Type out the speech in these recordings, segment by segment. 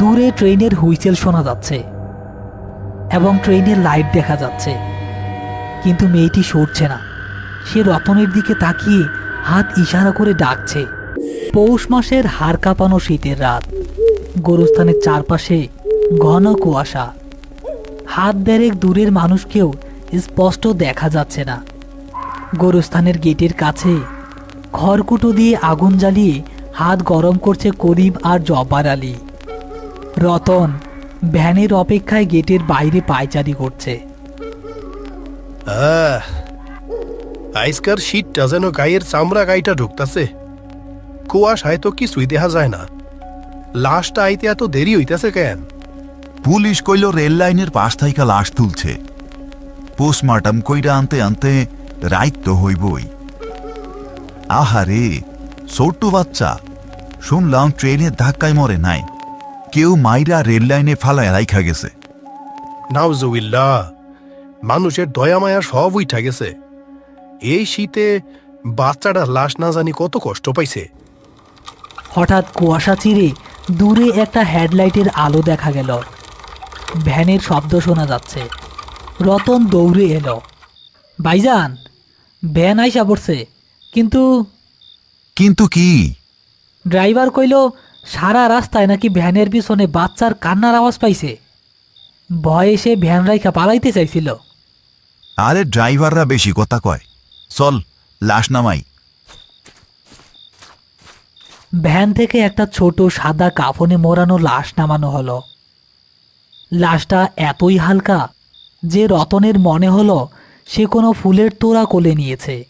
দূরে ট্রেনের হুইসেল শোনা যাচ্ছে এবং ট্রেনের লাইট দেখা যাচ্ছে। কিন্তু মেয়েটি সরছে না। সে রতনের দিকে তাকিয়ে হাত ইশারা করে ডাকছে। পৌষ মাসের হাড় কাঁপানো শীতের রাত। গোরস্থানের চারপাশে ঘন কুয়াশা। হাত দেড়েক দূরের মানুষকেও স্পষ্ট দেখা যাচ্ছে না। গোরস্থানের গেটের কাছে খড়কুটো দিয়ে আগুন জ্বালিয়ে হাত গরম করছে করিম আর জব্বার আলী। রতন ভ্যানের অপেক্ষায় গেটের বাইরে পায়চারি করছে। আহ, আইসকার শীতটা যেন গায়ের চামড়া গাইটা ঢুকতাছে। কুয়াশায় তো কিছুই দেখা যায় না। লাশটা আইতে এত দেরি হইতাছে কেন? পুলিশ কইল রেল লাইনের পাশ থাইকা লাশ তুলছে। পোস্টমার্টম কইরা আনতে আনতে রাইত তো হইবই। আহারে ছোট্ট বাচ্চা। শুনলাম ট্রেনের ধাক্কায় মরে নাই। কেউ মাইরা রেল লাইনে ফালায় রাইখা গেছে। নাউজুবিল্লা মানুষের দয়া মায়া সব উইঠা গেছে। এই শীতে বাচ্চাটা লাশ না জানি কত কষ্ট পাইছে। হঠাৎ কুয়াশা চিরে দূরে একটা হেডলাইটের আলো দেখা গেল। ভ্যানের শব্দ শোনা যাচ্ছে। রতন দৌড়ে এলো। ভাইজান ভ্যান আইসা পড়ছে কিন্তু কিন্তু কি? ড্রাইভার কইল সারা রাস্তায় নাকি ভ্যানের পিছনে বাচ্চার কান্নার আওয়াজ পাইছে। ভয়ে সে ভ্যান রাইখা পালাইতে চাইছিল। আরে ড্রাইভাররা বেশি কথা কয়। চল লাশ নামাই। ভ্যান থেকে একটা ছোট সাদা কাফনে মোড়ানো লাশ নামানো হলো। লাশটা এতই হালকা যে রতনের মনে হলো সে কোনো ফুলের তোড়া কোলে নিয়েছে।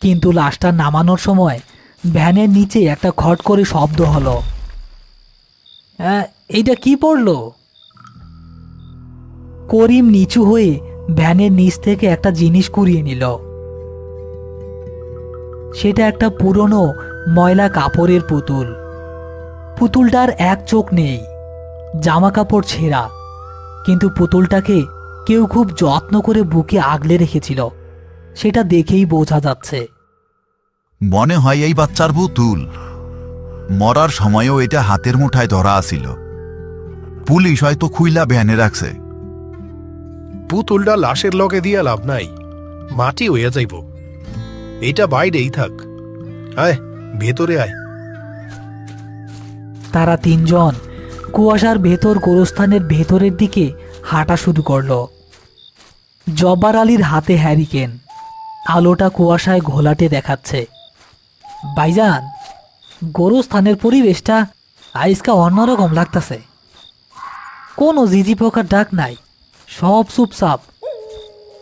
কিন্তু লাশটা নামানোর সময় ভ্যানের নিচে একটা খট করে শব্দ হলো। "আহ, এইটা কি পড়ল? করিম নিচু হয়ে ভ্যানের নিচ থেকে একটা জিনিস কুড়িয়ে নিল। সেটা একটা পুরনো ময়লা কাপড়ের পুতুল। পুতুলটার এক চোখ নেই জামা কাপড় ছেঁড়া কিন্তু পুতুলটাকে কেউ খুব যত্ন করে বুকে আগলে রেখেছিল। সেটা দেখেই বোঝা যাচ্ছে। মনে হয় এই বাচ্চার পুতুল মরার সময়ও এটা হাতের মুঠায় ধরা আছিল। পুলিশ হয়তো খুইলা ভ্যানে রাখছে। পুতুলটা লাশের লগে দিয়া লাভ নাই। মাটি হইয়া যাইব। এইটা বাইরেই থাক। আয় ভেতরে আয়। তারা তিনজন কুয়াশার ভেতর গোরস্থানের ভেতরের দিকে হাঁটা শুরু করল। জব্বার আলীর হাতে হ্যারিকেন। আলোটা কুয়াশায় ঘোলাটে দেখাচ্ছে। ভাইজান গোরস্থানের পরিবেশটা আইসকা অন্যরকম লাগতাছে। কোনো জিজি পোকার ডাক নাই সব চুপচাপ।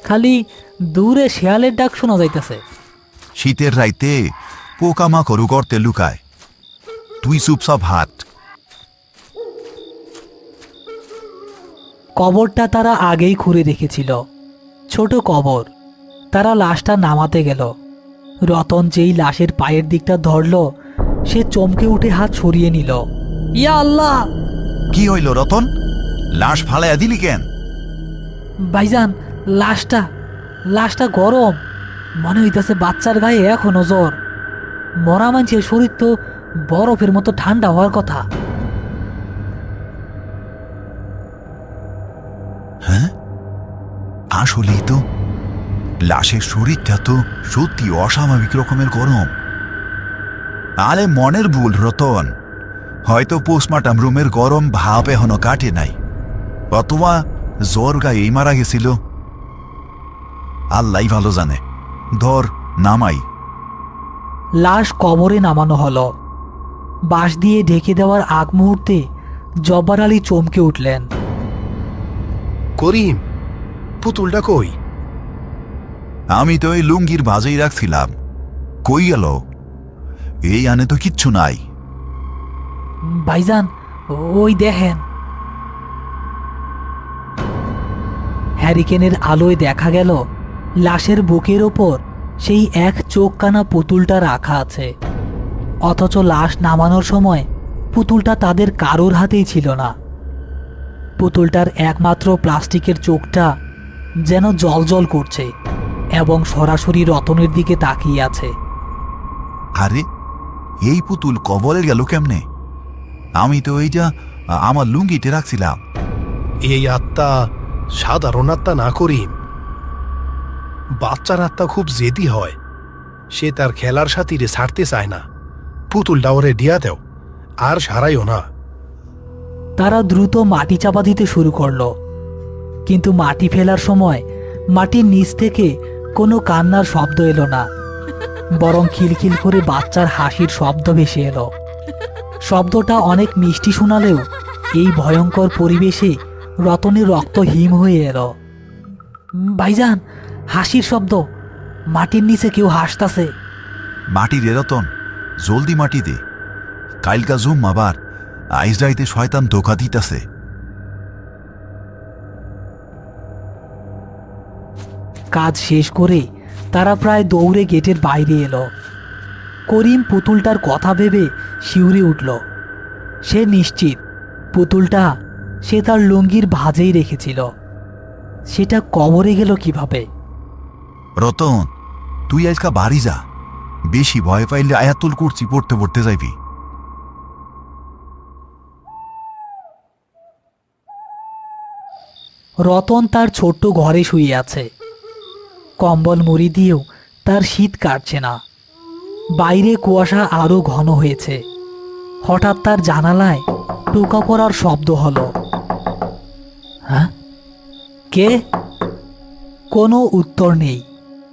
খালি দূরে শেয়ালের ডাক শোনা যাইতেছে। শীতের রাইতে পোকামাকড়ু গর্তে লুকায়। তুই চুপচাপ হাত কবরটা তারা আগেই খুঁড়ে রেখেছিল। ছোট কবর তারা লাশটা নামাতে গেল। রতন যেই লাশের পায়ের দিকটা ধরল সে চমকে উঠে হাত সরিয়ে নিল। ইয়া আল্লাহ! কি হইল রতন? লাশ ফালাইয়া দিলি কেন? ভাইজান লাশটা লাশটা গরম। মনে হইতাছে বাচ্চার গায়ে এখনও জ্বর মরা মানুষের শরীর তো বরফের মতো ঠান্ডা হওয়ার কথা। হ্যাঁ? আসলেই তো। লাশের শরীরটা তো সত্যি অস্বাভাবিক রকমের গরম। আরে মনের ভুল রতন। হয়তো পোস্টমার্টাম রুমের গরম ভাব এখনও কাটে নাই। অথবা জ্বর গায়েই মারা গেছিল। আল্লাহ ভালো জানে। ধর নামাই। লাশ কবরে নামানো হলো। বাঁশ দিয়ে ঢেকে দেওয়ার আগ মুহূর্তে জব্বার আলী চমকে উঠলেন। করিম পুতুলটা কই? আমি তো এই লুঙ্গির বাজেই রাখছিলাম। কই গেল? এই আনে তো কিচ্ছু নাই। ভাইজান, ওই দেখেন। হ্যারিকেনের আলোয় দেখা গেল, লাশের বুকের ওপর সেই এক চোখ কানা পুতুলটা রাখা আছে। অথচ লাশ নামানোর সময় পুতুলটা তাদের কারোর হাতেই ছিল না। পুতুলটার একমাত্র প্লাস্টিকের চোখটা যেন জলজল করছে। এবং সরাসরি রতনের দিকে তাকিয়ে আছে। আরে এই পুতুল কবলে গেল কেমনে? আমি তো এইটা যা আমার লুঙ্গিতে রাখছিলাম। এই আত্মা সাধারণ আত্মা না করি বাচ্চার আত্মা খুব জেদি হয়। সে তার খেলার সাথীরে ছাড়তে চায় না। পুতুলটা ওরে দিয়া দেও আর সারাইও না। তারা দ্রুত মাটি চাপা দিতে শুরু করল। কিন্তু মাটি ফেলার সময় মাটির নিচ থেকে কোনো কান্নার শব্দ এলো না, বরং খিলখিল করে বাচ্চার হাসির শব্দ ভেসে এলো। শব্দটা অনেক মিষ্টি শোনালেও এই ভয়ঙ্কর পরিবেশে রতনের রক্ত হিম হয়ে এলো। ভাইজান, হাসির শব্দ, মাটির নিচে কেউ হাসতাছে। মাটি রে রতন, জলদি মাটি দে। কাইলকা জুম আবার, আইস শয়তান ধোকা দিতাছে। কাজ শেষ করে তারা প্রায় দৌড়ে গেটের বাইরে এলো। করিম পুতুলটার কথা ভেবে শিউরে উঠল। সে নিশ্চিত পুতুলটা সে তার লুঙ্গির ভাজেই রেখেছিল। সেটা কবরে গেল কীভাবে? রতন তুই আজকা বাড়ি যা। বেশি ভয় পাইলে আয়াতুল করছি পড়তে পড়তে যাইবি। রতন তার ছোট্ট ঘরে শুয়ে আছে। কম্বল মুড়ি দিয়েও তার শীত কাটছে না। বাইরে কুয়াশা আরও ঘন হয়েছে। হঠাৎ তার জানালায় টোকা পড়ার শব্দ হলো। হ্যাঁ? কে? কোনো উত্তর নেই,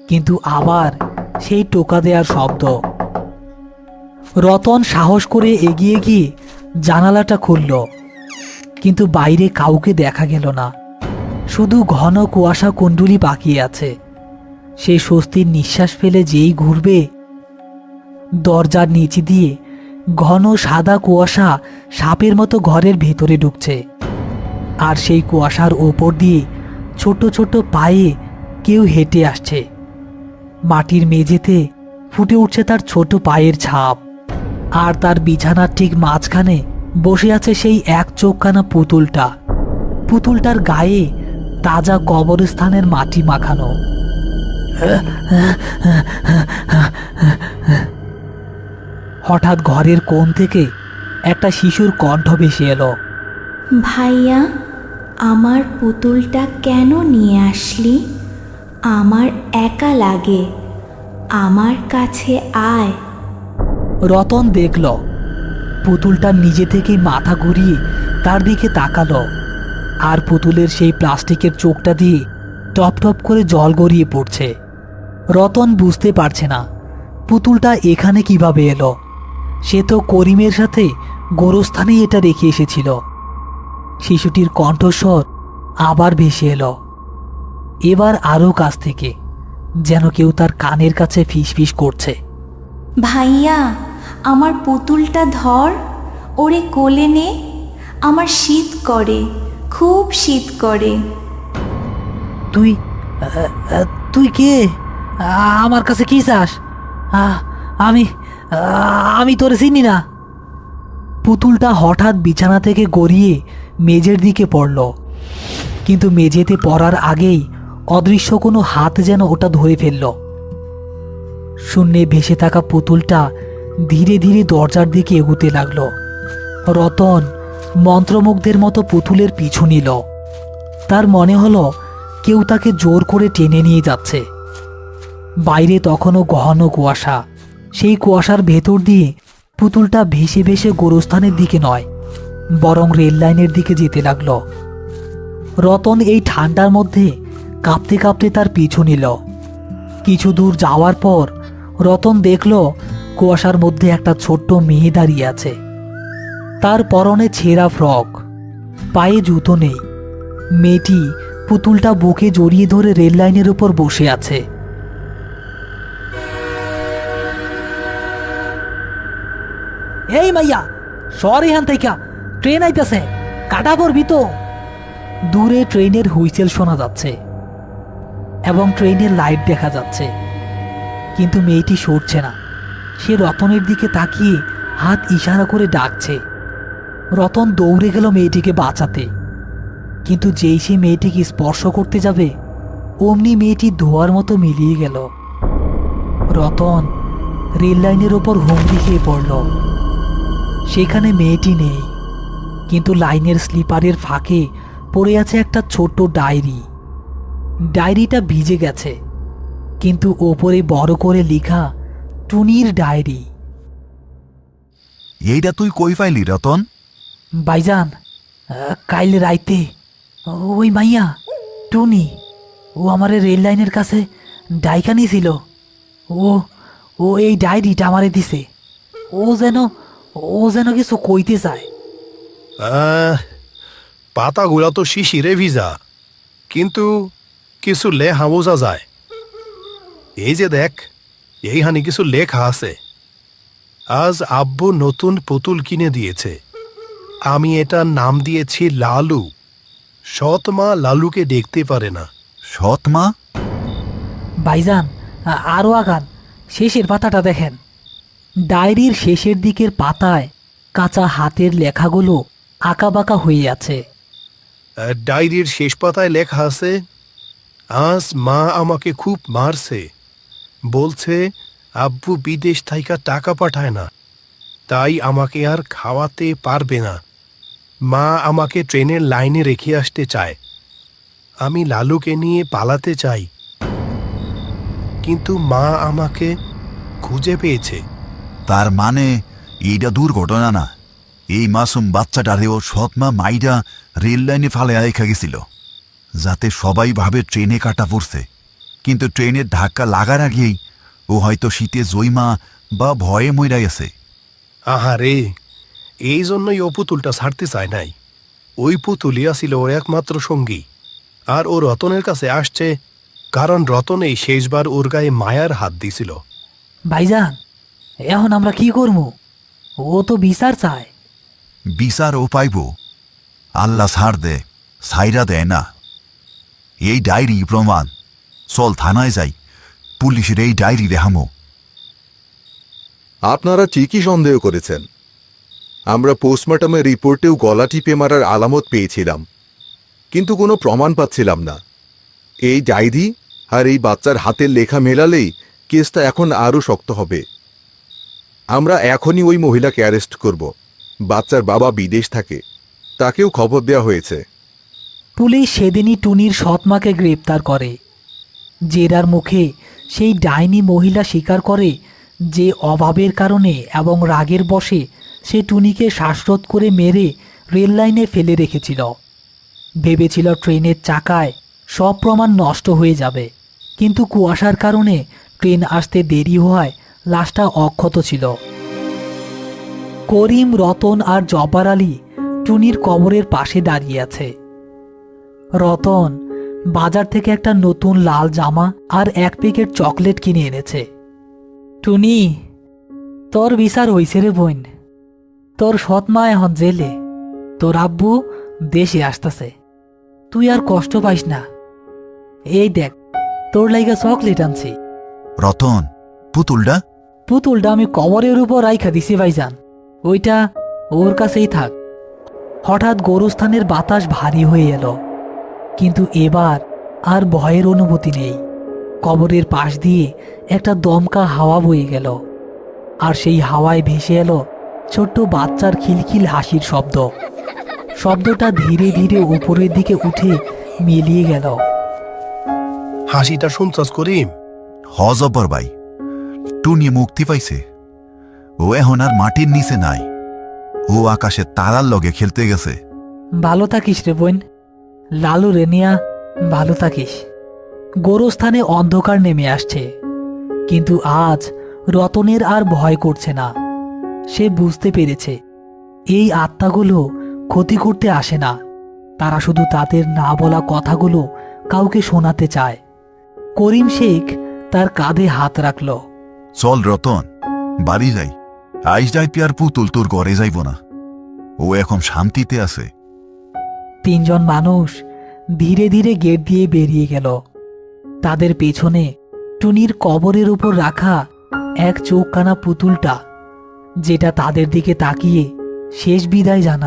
কিন্তু আবার সেই টোকা দেওয়ার শব্দ। রতন সাহস করে এগিয়ে গিয়ে জানালাটা খুলল, কিন্তু বাইরে কাউকে দেখা গেল না। শুধু ঘন কুয়াশা কুণ্ডুলি বাকিয়ে আছে। সে স্বস্তির নিঃশ্বাস ফেলে যেই ঘুরবে। দরজার নিচে দিয়ে ঘন সাদা কুয়াশা সাপের মতো ঘরের ভেতরে ঢুকছে। আর সেই কুয়াশার ওপর দিয়ে ছোট ছোট পায়ে কেউ হেঁটে আসছে। মাটির মেঝেতে ফুটে উঠছে তার ছোট পায়ের ছাপ। আর তার বিছানার ঠিক মাঝখানে বসে আছে সেই এক চোখখানা পুতুলটা। পুতুলটার গায়ে তাজা কবরস্থানের মাটি মাখানো। হঠাৎ ঘরের কোণ থেকে একটা শিশুর কণ্ঠ ভেসে এলো। ভাইয়া আমার পুতুলটা কেন নিয়ে আসলি? আমার একা লাগে আমার কাছে আয়। রতন দেখল পুতুলটা নিজে থেকেই মাথা ঘুরিয়ে তার দিকে তাকালো আর পুতুলের সেই প্লাস্টিকের চোখটা দিয়ে টপ টপ করে জল গড়িয়ে পড়ছে। রতন বুঝতে পারছে না পুতুলটা এখানে কীভাবে এলো? সে তো করিমের সাথে গোরস্থানেই এটা রেখে এসেছিল। শিশুটির কণ্ঠস্বর আবার ভেসে এলো। এবার আরও কাছ থেকে যেন কেউ তার কানের কাছে ফিসফিস করছে। ভাইয়া আমার পুতুলটা ধর ওরে কোলে নে আমার শীত করে খুব শীত করে। তুই তুই কে? আমার কাছে কি চাস? আমি আমি তোরে চিনি না। পুতুলটা হঠাৎ বিছানা থেকে গড়িয়ে মেজের দিকে পড়ল। কিন্তু মেঝেতে পড়ার আগেই অদৃশ্য কোনো হাত যেন ওটা ধরে ফেলল। শূন্যে ভেসে থাকা পুতুলটা ধীরে ধীরে দরজার দিকে এগুতে লাগল। রতন মন্ত্রমুগ্ধের মতো পুতুলের পিছু নিল। তার মনে হলো কেউ তাকে জোর করে টেনে নিয়ে যাচ্ছে। বাইরে তখনও গহন কুয়াশা। সেই কুয়াশার ভেতর দিয়ে পুতুলটা ভেসে ভেসে গোরস্থানের দিকে নয়, বরং রেল লাইনের দিকে যেতে লাগল। রতন এই ঠান্ডার মধ্যে কাঁপতে কাঁপতে তার পিছু নিল। কিছু দূর যাওয়ার পর রতন দেখল কুয়াশার মধ্যে একটা ছোট্ট মেয়ে দাঁড়িয়ে আছে। তার পরনে ছেঁড়া ফ্রক, পায়ে জুতো নেই। মেয়েটি পুতুলটা বুকে জড়িয়ে ধরে রেল লাইনের উপর বসে আছে। এই মাইয়া সর এখান থেকে ট্রেন আইতেছে কাটা পড়বি তো দূরে ট্রেনের হুইসেল শোনা যাচ্ছে এবং ট্রেনের লাইট দেখা যাচ্ছে। কিন্তু মেয়েটি সরছে না। সে রতনের দিকে তাকিয়ে হাত ইশারা করে ডাকছে। রতন দৌড়ে গেল মেয়েটিকে বাঁচাতে। কিন্তু যেই সে মেয়েটিকে স্পর্শ করতে যাবে, অমনি মেয়েটি ধোয়ার মতো মিলিয়ে গেল। রতন রেল লাইনের ওপর হুমড়ি খেয়ে পড়ল। সেখানে মেয়েটি নেই কিন্তু লাইনের স্লিপারের ফাঁকে পড়ে আছে একটা ছোট্ট ডায়েরি। ডায়েরিটা ভিজে গেছে কিন্তু ওপরে বড় করে লেখা টুনির ডায়েরি। এইটা তুই কই পাইলি রতন? বাইজান কাইল রাইতে ওই মাইয়া টুনি ও আমার রেল লাইনের কাছে ডাইকা ছিল ও ও এই ডায়েরিটা আমারে দিছে। ও যেন ও যেন কিছু কইতে চায় পাতাগুলা তো শিশিরে ভিজা কিন্তু কিছু লেখা বোঝা যায়। এই যে দেখ এইখানে কিছু লেখা আছে। আজ আব্বু নতুন পুতুল কিনে দিয়েছে। আমি এটার নাম দিয়েছি লালু। সৎ মা লালুকে দেখতে পারে না। সৎ মা ভাইজান আ- আরও আগান। শেষের পাতাটা দেখেন। ডায়েরির শেষের দিকের পাতায় কাঁচা হাতের লেখাগুলো আঁকাবাঁকা হয়ে আছে। ডায়েরির শেষ পাতায় লেখা আছে, আজ মা আমাকে খুব মারছে। বলছে, আব্বু বিদেশ থাইকা টাকা পাঠায় না। তাই আমাকে আর খাওয়াতে পারবে না। মা আমাকে ট্রেনের লাইনে রেখে আসতে চায়। আমি লালুকে নিয়ে পালাতে চাই। কিন্তু মা আমাকে খুঁজে পেয়েছে। তার মানে এইটা দুর্ঘটনা না। এই মাসুম বাচ্চাটারেও সৎ মা মাইরা রেল লাইনে ফালে রেখা গেছিল যাতে সবাই ভাবে ট্রেনে কাটা পড়ছে। কিন্তু ট্রেনের ধাক্কা লাগার আগেই ও হয়তো শীতে জৈমা বা ভয়ে মইরা গেছে আহারে এই জন্যই ও পুতুলটা ছাড়তে চায় নাই। ওই পুতুলই আসিল ওর একমাত্র সঙ্গী আর ও রতনের কাছে আসছে কারণ রতনেই শেষবার ওর গায়ে মায়ার হাত দিছিল। ভাইজান এখন আমরা কি করব? ও তো বিচার চায়। বিচার ও পাইব। আল্লাহ ছাড় দে সাইরা দেয় না। এই ডায়েরি প্রমাণ চল থানায় যাই পুলিশের এই ডায়েরি দেখামো। আপনারা ঠিকই সন্দেহ করেছেন। আমরা পোস্টমর্টমের রিপোর্টেও গলা টিপে মারার আলামত পেয়েছিলাম। কিন্তু কোনো প্রমাণ পাচ্ছিলাম না। এই ডায়েরি আর এই বাচ্চার হাতের লেখা মেলালেই কেসটা এখন আরও শক্ত হবে। আমরা এখনই ওই মহিলাকে অ্যারেস্ট করব। বাচ্চার বাবা বিদেশ থাকে। তাকেও খবর দেওয়া হয়েছে। পুলিশ সেদিনই টুনির সৎমাকে গ্রেপ্তার করে। জেরার মুখে সেই ডাইনি মহিলা স্বীকার করে যে অভাবের কারণে এবং রাগের বশে সে টুনিকে শ্বাসরোধ করে মেরে রেল লাইনে ফেলে রেখেছিল। ভেবেছিল ট্রেনের চাকায় সব প্রমাণ নষ্ট হয়ে যাবে। কিন্তু কুয়াশার কারণে ট্রেন আসতে দেরি হওয়ায় লাশটা অক্ষত ছিল। করিম, রতন আর জব্বার আলী টুনির কবরের পাশে দাঁড়িয়ে আছে। রতন বাজার থেকে একটা নতুন লাল জামা আর এক প্যাকেট চকলেট কিনে এনেছে। টুনি, তোর বিচার হইছে রে বোন। তোর সৎ মা এখন জেলে। তোর আব্বু দেশে আসতেছে। তুই আর কষ্ট পাইস না। এই দেখ, তোর লাইগা চকলেট আনছি। রতন, পুতুলটা? পুতুলটা আমি কবরের উপর রাইখা দিছি ভাইজান। ওইটা ওর কাছেই থাক। হঠাৎ গোরস্থানের বাতাস ভারী হয়ে এলো। কিন্তু এবার আর ভয়ের অনুভূতি নেই। কবরের পাশ দিয়ে একটা দমকা হাওয়া বয়ে গেল। আর সেই হাওয়ায় ভেসে এলো ছোট্ট বাচ্চার খিলখিল হাসির শব্দ। শব্দটা ধীরে ধীরে উপরের দিকে উঠে মিলিয়ে গেল। হাসিটা শুনছস করিম? হজব্বর ভাই। টুনি মুক্তি পাইছে। ও এখন আর মাটির নিচে নাই। ও আকাশে তারার লগে খেলতে গেছে। ভালো থাকিস রে বোন। লালু রেনিয়া, ভালো থাকিস। গোরস্থানে অন্ধকার নেমে আসছে। কিন্তু আজ রতনের আর ভয় করছে না। সে বুঝতে পেরেছে, এই আত্মাগুলো ক্ষতি করতে আসে না। তারা শুধু তাদের না বলা কথাগুলো কাউকে শোনাতে চায়। করিম শেখ তার কাঁধে হাত রাখল। চল রতন, বাড়ি যাই। আইস যাই পিয়ার পুতুল, তোর ঘরে যাইব না। ও এখন শান্তিতে আছে। তিনজন মানুষ ধীরে ধীরে গেট দিয়ে বেরিয়ে গেল। তাদের পেছনে টুনির কবরের উপর রাখা এক চোখ কানা পুতুলটা, যেটা তাদের দিকে তাকিয়ে শেষ বিদায় জানা